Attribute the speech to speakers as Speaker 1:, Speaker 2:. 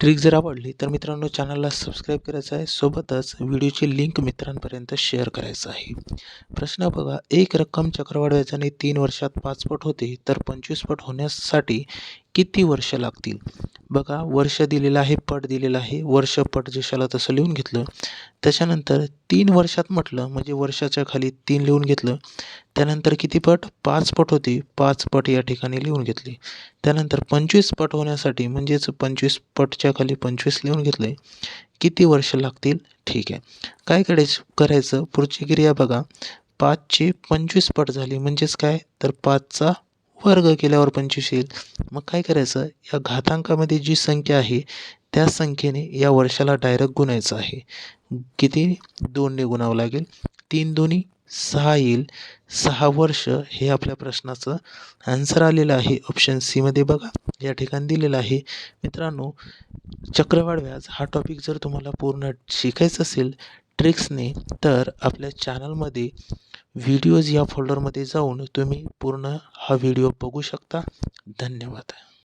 Speaker 1: Trick जर आवडली तर मित्रांनो चॅनलला सबस्क्राईब करायचं आहे. सोबतच व्हिडिओची लिंक मित्रांपर्यंत शेअर करायचं आहे. प्रश्न बघा एक रक्कम चक्रवाढ व्याजाने तीन वर्षात पाचपट होते तर पंचवीसपट होण्यासाठी किती वर्ष लागतील? बघा वर्ष दिलेलं आहे पट दिलेलं आहे वर्ष पट जशाला तसं लिहून घेतलं. त्याच्यानंतर तीन वर्षात म्हटलं म्हणजे वर्षाच्या खाली तीन लिहून घेतलं. त्यानंतर किती पट? पाच पट होती. पाच पट या ठिकाणी लिहून घेतली. त्यानंतर पंचवीस पट होण्यासाठी म्हणजेच पंचवीस पटच्या खाली पंचवीस लिहून घेतले. किती वर्ष लागतील? ठीक आहे. काय करायचं करायचं? पुढची क्रिया बघा. पाचची पंचवीस पट झाली म्हणजेच काय? तर पाचचा वर्ग केल्यावर पंचवीस येईल. मग काय करायचं? या घातांकामध्ये जी संख्या आहे त्या संख्येने या वर्षाला डायरेक्ट गुणायचं आहे. किती? दोनने गुणावं लागेल. तीन दोन्ही सहा येईल. सहा वर्ष हे आपल्या प्रश्नाचं आन्सर आलेलं आहे. ऑप्शन सीमध्ये बघा. या ठिकाणी दिलेलं आहे. मित्रांनो चक्रवाढ व्याज हा टॉपिक जर तुम्हाला पूर्ण शिकायचं असेल ट्रिक्सने तर आपल्या चॅनलमध्ये व्हिडिओज या फोल्डरमध्ये जाऊन तुम्ही पूर्ण हा व्हिडिओ बघू शकता. धन्यवाद.